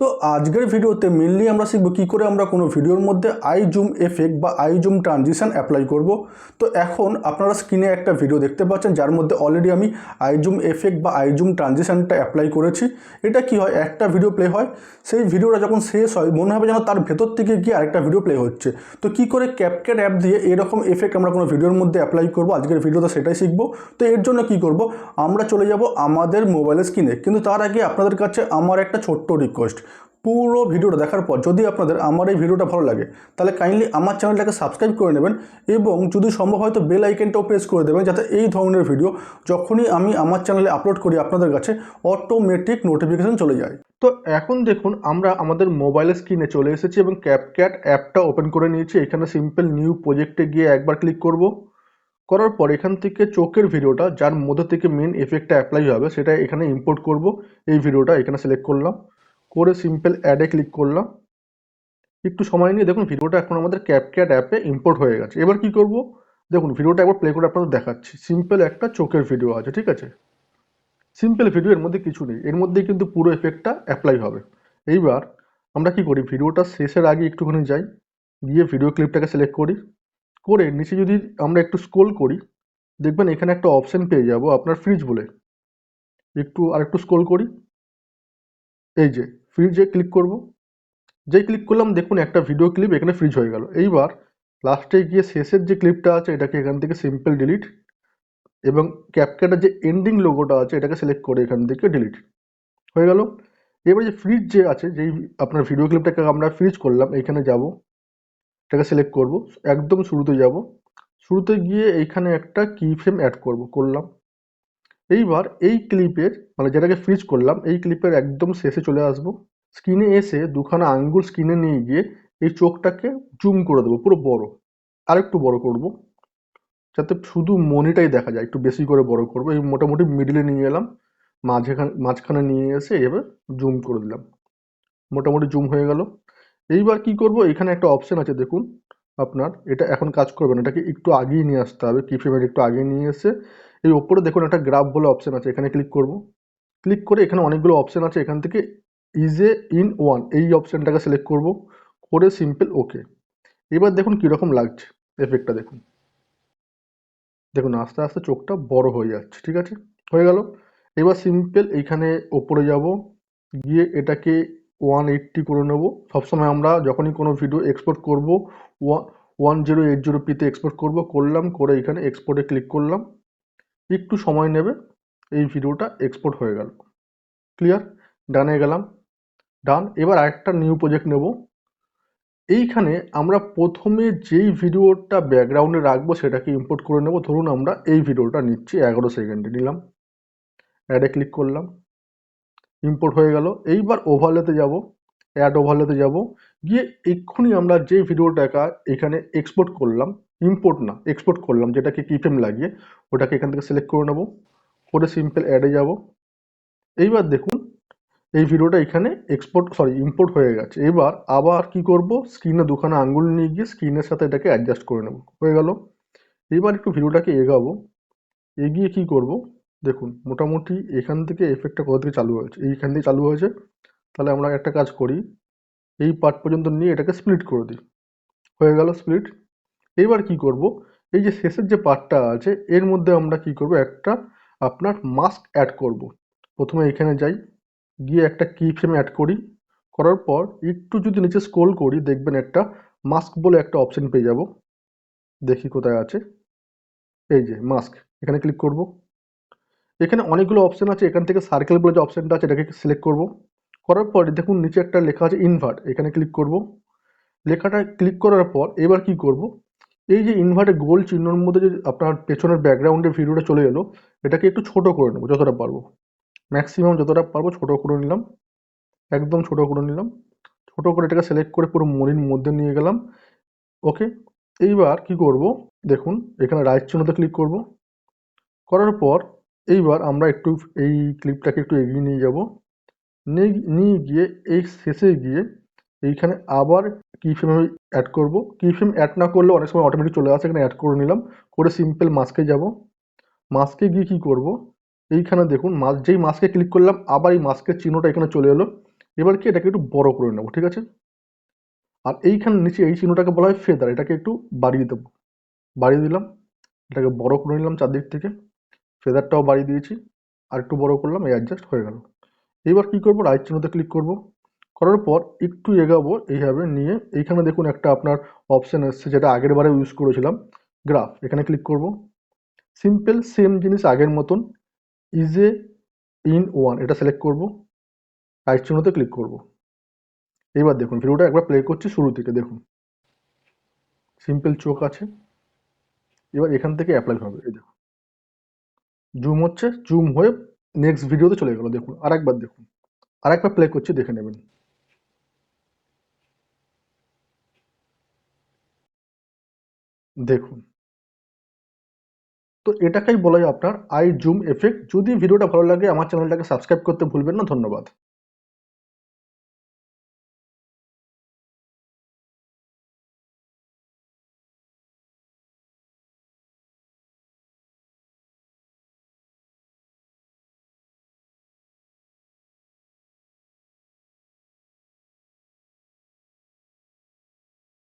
তো আজকের ভিডিওতে মেনলি আমরা শিখব কী করে আমরা কোনো ভিডিওর মধ্যে আই জুম এফেক্ট বা আই জুম ট্রানজিশন অ্যাপ্লাই করব। তো এখন আপনারা স্ক্রিনে একটা ভিডিও দেখতে পাচ্ছেন, যার মধ্যে অলরেডি আমি আই জুম এফেক্ট বা আই জুম ট্রানজিশনটা অ্যাপ্লাই করেছি। এটা কি হয়? একটা ভিডিও প্লে হয়। সেই ভিডিওটা যখন শেষ হয়, মনে হবে যেন তার ভেতর থেকে গিয়ে আরেকটা ভিডিও প্লে হচ্ছে। তো কী করে ক্যাপকেট অ্যাপ দিয়ে এরকম এফেক্ট আমরা কোনো ভিডিওর মধ্যে অ্যাপ্লাই করব? আজকের ভিডিওতে সেটাই শিখব। তো এর জন্য কি করব? আমরা চলে যাব আমাদের মোবাইলের স্ক্রিনে কিন্তু তার আগে আপনাদের কাছে আমার একটা ছোট্ট রিকোয়েস্ট পুরো ভিডিওটা দেখার পর যদি আপনাদের আমার এই ভিডিওটা ভালো লাগে, তাহলে কাইন্ডলি আমার চ্যানেলটাকে সাবস্ক্রাইব করে নেবেন এবং যদি সম্ভব হয় তো বেল আইকনটাও প্রেস করে দেবেন যাতে এই ধরনের ভিডিও যখনই আমি আমার চ্যানেলে আপলোড করি আপনাদের কাছে অটোমেটিক নোটিফিকেশন চলে যায়। তো এখন দেখুন আমরা আমাদের মোবাইলের স্ক্রিনে চলে এসেছি এবং ক্যাপক্যাট অ্যাপটা ওপেন করে নিয়েছি। এখানে সিম্পল নিউ প্রজেক্টে গিয়ে একবার ক্লিক করব। করার পর এখান থেকে চোখের ভিডিওটা, যার মধ্যে থেকে মেন এফেক্টটা অ্যাপ্লাই হবে, সেটা এখানে ইম্পোর্ট করব। এই ভিডিওটা এখানে সিলেক্ট করলাম। করে সিম্পল অ্যাডে ক্লিক করলাম। একটু সময় নিয়ে দেখুন ভিডিওটা এখন আমাদের ক্যাপক্যাট অ্যাপে ইম্পোর্ট হয়ে গেছে। এবার কি করব? দেখুন ভিডিওটা একবার প্লে করে আপনাদের দেখাচ্ছি। সিম্পল একটা চোখের ভিডিও আছে, ঠিক আছে? সিম্পল ভিডিও এর মধ্যে কিছু নেই। এর মধ্যে কিন্তু পুরো এফেক্টটা অ্যাপ্লাই হবে। এইবার আমরা কি করি? ভিডিওটা শেষের আগে একটুখানি যাই। গিয়ে ভিডিও ক্লিপটাকে সিলেক্ট করি। করে নিচে যদি আমরা একটু স্ক্রোল করি, দেখবেন এখানে একটা অপশন পেয়ে যাব আপনার ফ্রিজ বলে। একটু আর একটু স্ক্রোল করি। এই যে ফ্রিজে ক্লিক করব। যেই ক্লিক করলাম, দেখুন একটা ভিডিও ক্লিপ এখানে ফ্রিজ হয়ে গেল। এইবার লাস্টে গিয়ে শেষের যে ক্লিপটা আছে, এটাকে এখান থেকে সিম্পল ডিলিট এবং ক্যাপকাটার যে এন্ডিং লোগোটা আছে, এটাকে সিলেক্ট করে এখান থেকে ডিলিট হয়ে গেল। এবার যে ফ্রিজ যে আছে, যেই আপনার ভিডিও ক্লিপটাকে আমরা ফ্রিজ করলাম এইখানে যাব। এটাকে সিলেক্ট করব। একদম শুরুতে যাব। শুরুতে গিয়ে এইখানে একটা কি ফ্রেম অ্যাড করব, করলাম। এইবার এই ক্লিপের মানে যেটাকে ফ্রিজ করলাম, এই ক্লিপের একদম শেষে চলে আসব। স্ক্রিনে এসে দুখানা আঙ্গুল স্ক্রিনে নিয়ে গিয়ে এই চোখটাকে জুম করে দেবো, পুরো বড়। আর একটু বড় করব, যাতে শুধু মনিটাই দেখা যায়, একটু বেশি করে বড় করব। এই মোটামুটি মিডিলে নিয়ে এলাম, মাঝখানে মাঝখানে নিয়ে এসে এবার জুম করে দিলাম। মোটামুটি জুম হয়ে গেল। এইবার কি করব, এখানে একটা অপশন আছে, দেখুন, আপনার, এটা এখন কাজ করবে না, এটাকে একটু আগিয়ে নিয়ে আসতে হবে। কি ফ্রেমের একটু আগিয়ে নিয়ে এসে এই ওপরে দেখুন একটা গ্রাফ বলে অপশন আছে, এখানে ক্লিক করব। ক্লিক করে এখানে অনেকগুলো অপশান আছে, এখান থেকে ইজে ইন ওয়ান এই অপশানটাকে সিলেক্ট করব, করে সিম্পল ওকে এবার দেখুন কীরকম লাগছে এফেক্টটা দেখুন। দেখুন আস্তে আস্তে চোখটা বড় হয়ে যাচ্ছে, ঠিক আছে? হয়ে গেল। এবার সিম্পল এইখানে ওপরে যাব, গিয়ে এটাকে ওয়ান এইট্টি করে নেব। সবসময় আমরা যখনই কোনো ভিডিও এক্সপোর্ট করব ওয়ান জিরো এইট জিরো পিতে এক্সপোর্ট করব, করলাম, করে এখানে এক্সপোর্টে ক্লিক করলাম। একটু সময় নেবে, এই ভিডিওটা এক্সপোর্ট হয়ে গেল। ক্লিয়ার ডানে গেলাম। ডান এবার আরেকটা নিউ প্রজেক্ট নেব। এইখানে আমরা প্রথমে যেই ভিডিওটা ব্যাকগ্রাউন্ডে রাখব সেটাকে ইম্পোর্ট করে নেব। ধরুন আমরা এই ভিডিওটা নিচ্ছি এগারো সেকেন্ডে নিলাম। অ্যাডে ক্লিক করলাম। ইম্পোর্ট হয়ে গেল। এইবার ওভারলেতে যাব। অ্যাড ওভারলেতে যাব। গিয়ে এক্ষুনি আমরা যে ভিডিওটাকে এখানে এক্সপোর্ট করলাম ইম্পোর্ট না এক্সপোর্ট করলাম, যেটাকে কিফ্রেম লাগিয়ে ওটাকে এখান থেকে সিলেক্ট করে নেব, করে সিম্পল অ্যাডে যাব। এইবার দেখুন, এই ভিডিওটা এখানে এক্সপোর্ট সরি ইম্পোর্ট হয়ে গেছে। এবার আবার কি করব? স্ক্রিনে দুখানা আঙ্গুল নিয়ে গিয়ে স্ক্রিনের সাথে এটাকে অ্যাডজাস্ট করে নেব। হয়ে গেল। এবার একটু ভিডিওটাকে এগাবো। এগিয়ে কি করব? দেখুন, মোটামুটি এখান থেকে এফেক্টটা কোথা থেকে চালু হয়েছে? এইখান থেকে চালু হয়েছে। তাহলে আমরা একটা কাজ করি। এই পার্ট পর্যন্ত নিয়ে এটাকে স্প্লিট করে দিই। হয়ে গেল স্প্লিট এইবার কি করব? এই যে শেষের যে পার্টটা আছে, এর মধ্যে আমরা কি করব? একটা আপনার মাস্ক অ্যাড করব। প্রথমে এখানে যাই, গিয়ে একটা কি ফ্রেম অ্যাড করি। করার পর একটু যদি নিচে স্ক্রোল করি, দেখবেন একটা মাস্ক বলে একটা অপশন পেয়ে যাব। দেখি কোথায় আছে। এই যে মাস্ক এখানে ক্লিক করব। এখানে অনেকগুলো অপশন আছে, এখান থেকে সার্কেল বলে যে অপশনটা আছে, এটাকে সিলেক্ট করব। করার পর দেখুন নিচে একটা লেখা আছে ইনভার্ট এখানে ক্লিক করব। লেখাটা ক্লিক করার পর এবার কি করব? এই যে ইনভার্টে গোল চিহ্নর মধ্যে যে আপনার পেছনের ব্যাকগ্রাউন্ডে ভিডিওটা চলে এলো, এটাকে একটু ছোট করে নেব, যতটা পারব। ম্যাক্সিমাম যতটা পারব ছোট করে নিলাম, একদম ছোট করে নিলাম। ছোট করে এটাকে সিলেক্ট করে পুরো মনির মধ্যে নিয়ে গেলাম। ওকে এইবার কি করব? দেখুন, এখানে রাইট চিহ্নতে ক্লিক করব। করার পর, এইবার আমরা একটু এই ক্লিপটাকে একটু এগিয়ে নিয়ে যাব। নিয়ে গিয়ে, এই শেষে গিয়ে এইখানে আবার ফ্রেম আমি অ্যাড করব? কি অ্যাড না করলে অনেক সময় অটোমেটিক চলে আসে, এখানে অ্যাড করে নিলাম। করে সিম্পল মাস্কে যাব। মাস্কে গিয়ে কি করব? এইখানে দেখুন মাস যেই মাস্কে ক্লিক করলাম, আবার এই মাস্কের চিহ্নটা এখানে চলে এলো। এবার কি এটাকে একটু বড় করে নেব, ঠিক আছে? আর এইখানে নিচে এই চিহ্নটাকে বলা হয় ফেদার এটাকে একটু বাড়িয়ে দেবো। বাড়িয়ে দিলাম, এটাকে বড় করে নিলাম চারদিক থেকে। ফেদারটাও বাড়িয়ে দিয়েছি, আর একটু বড় করলাম, এই অ্যাডজাস্ট হয়ে গেল। এবার কি করব? রাইট চিহ্নতে ক্লিক করব। করার পর একটু এগাবো এইভাবে নিয়ে। এইখানে দেখুন একটা আপনার অপশান এসছে যেটা আগের বারে ইউজ করেছিলাম। গ্রাফ এখানে ক্লিক করব। সিম্পল সেম জিনিস আগের মতন। ইজে ইন ওয়ান এটা সিলেক্ট করব। রাইট চিহ্নতে ক্লিক করব। এবার দেখুন ভিডিওটা একবার প্লে করছি শুরু থেকে, দেখুন। সিম্পল চোখ আছে। এবার এখান থেকে অ্যাপ্লাই হবে, এই দেখুন। জুম হচ্ছে জুম হয়ে নেক্সট ভিডিওতে চলে গেল, দেখুন। আরেকবার দেখুন। আরেকবার প্লে করছি, দেখে নেবেন। দেখুন। তো এটাকেই বলা হয় আপনার আই জুম এফেক্ট যদি ভিডিওটা ভালো লাগে, আমার চ্যানেলটাকে সাবস্ক্রাইব করতে ভুলবেন না। ধন্যবাদ।